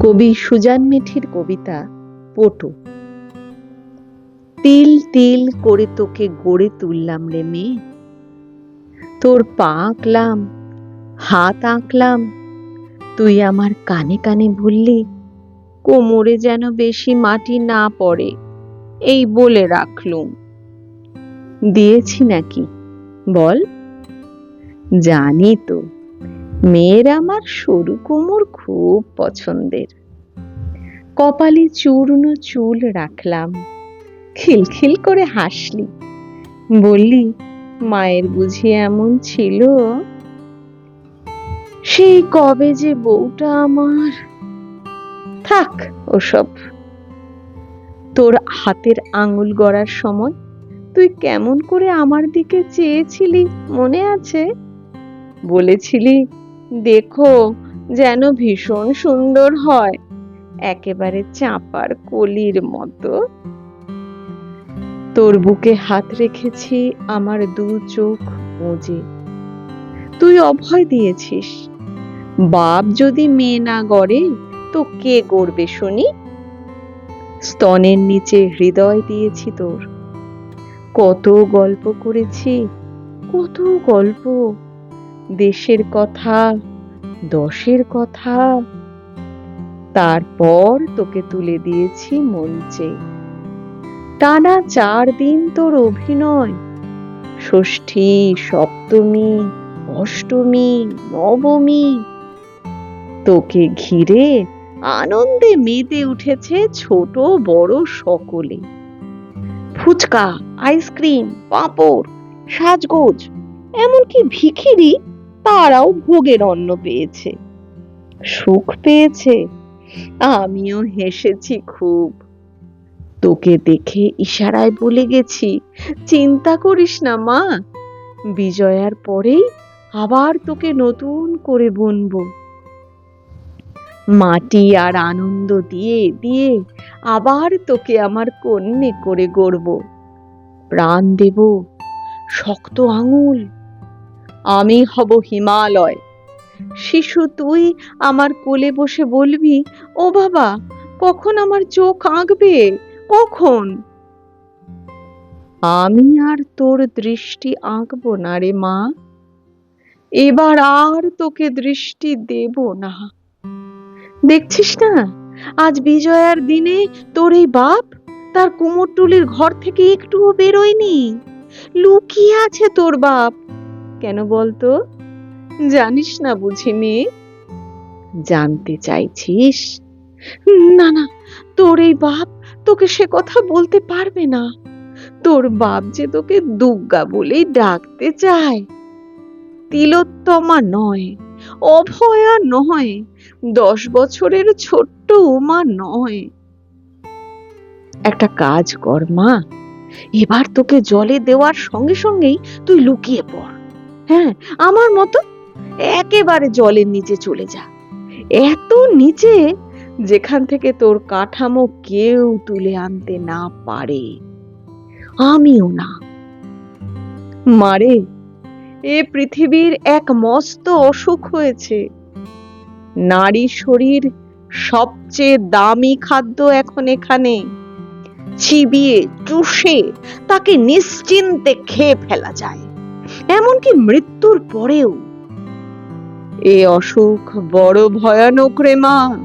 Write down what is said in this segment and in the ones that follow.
কবি সুজান মিঠির কবিতা, পটু। তিল তিল করে তোকে গড়ে তুললাম রে মেয়ে। তোর পা আঁকলাম, হাত আঁকলাম, তুই আমার কানে কানে ভুললি কোমরে যেন বেশি মাটি না পড়ে, এই বলে রাখলুম। দিয়েছি নাকি, বল? জানি তো। মেয়ের আমার সরু কোমর খুব পছন্দের। কপালে চূর্ণ চুল রাখলাম, খিলখিল করে হাসলি। বললি, মায়ের বুঝি এমন ছিল? সেই কবে যে বউটা আমার? থাক ওসব। তোর হাতের আঙুল গড়ার সময় তুই কেমন করে আমার দিকে চেয়েছিলি, মনে আছে? বলেছিলি দেখো যেন ভীষণ সুন্দর হয়, একেবারে চাপার কলির মতো। তোর বুকে হাত রেখেছি আমার দু চোখ মুজে। তুই অভয় দিয়েছিস। বাপ যদি মেয়ে না গড়ে, তো কে গড়বে শুনি? স্তনের নিচে হৃদয় দিয়েছি তোর। কত গল্প করেছি, কত গল্প। দেশের কথা, দশের কথা। তারপর তোকে তুলে দিয়েছি মঞ্চে। টানা চার দিন তোর অভিনয়। ষষ্ঠী, সপ্তমী, অষ্টমী, নবমী। তোকে ঘিরে আনন্দে মেতে উঠেছে ছোট বড় সকলে। ফুচকা, আইসক্রিম, পাঁপড়, সাজগোজ, এমনকি ভিখিরি তারাও ভোগের অন্ন পেয়েছে। সুখ পেয়েছে? আমিও হেসেছি খুব। তোকে দেখে ইশারায় বলে গেছি, চিন্তা করিস না মা। বিজয়ার পরেই আবার তোকে নতুন করে বুনবো। মাটি আর আনন্দ দিয়ে দিয়ে আবার তোকে আমার কন্যে করে গড়ব। প্রাণ দেব, শক্ত আঙুল আমি হব হিমালয়। শিশু তুই আমার কোলে বসে বলবি, ও বাবা, কখন আমার চোখ আঁকবে? কখন? আমি আর তোর দৃষ্টি আঁকবো না রে মা। এবার আর তোকে দৃষ্টি দেব না। দেখছিস না, আজ বিজয়ার দিনে তোর এই বাপ, তার কুমোরটুলির ঘর থেকে একটুও বেরোয়নি? লুকিয়ে আছে তোর বাপ। কেন বলতো? জানিস না বুঝি মেয়ে জানতে চাইছিস? না না, তোর এই বাপ তোকে সে কথা বলতে পারবে না। তোর বাপ যে তোকে দুগ্গা বলেই ডাকতে চায়। তিলোত্তমা নয়, অভয়া নয়, দশ বছরের ছোট্ট উমা নয়। একটা কাজ কর মা, এবার তোকে জলে দেওয়ার সঙ্গে সঙ্গেই তুই লুকিয়ে পড়। হ্যাঁ আমার মতো একেবারে জলের নিচে চলে যা। এত নিচে যেখান থেকে তোর কাঠামো কেউ তুলে আনতে না পারে। আমিও না। মারে, এ পৃথিবীর এক মস্ত অসুখ হয়েছে। নারী শরীর সবচেয়ে দামি খাদ্য এখন এখানে। চিবিয়ে, চুষে, তাকে নিশ্চিন্তে খেয়ে ফেলা যায়। এমনকি মৃত্যুর পরেও। এ অসুখ বড় ভয়ানক রে মা,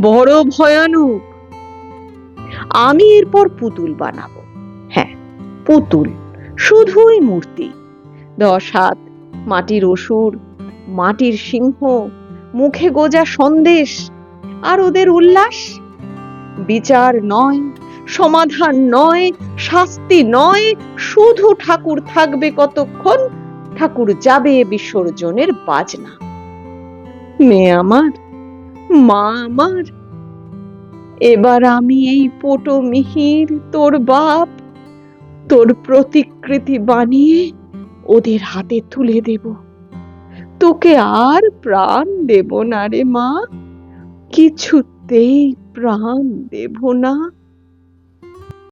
বড় ভয়ানক। আমি এরপর পুতুল বানাবো। হ্যাঁ পুতুল, শুধুই মূর্তি। দশ হাত, মাটির অসুর, মাটির সিংহ, মুখে গোজা সন্দেশ, আর ওদের উল্লাস? বিচার নয়। সমাধান নয়, শাস্তি নয়, শুধু ঠাকুর থাকবে কতক্ষণ, ঠাকুর যাবে বিসর্জনের বাজনা। মেয়ে আমার, মা আমার, এবার আমি এই পোটো মিহির তোর বাপ, তোর প্রতিকৃতি বানিয়ে ওদের হাতে তুলে দেব। তোকে আর প্রাণ দেব না রে মা, কিছুতেই প্রাণ দেব না।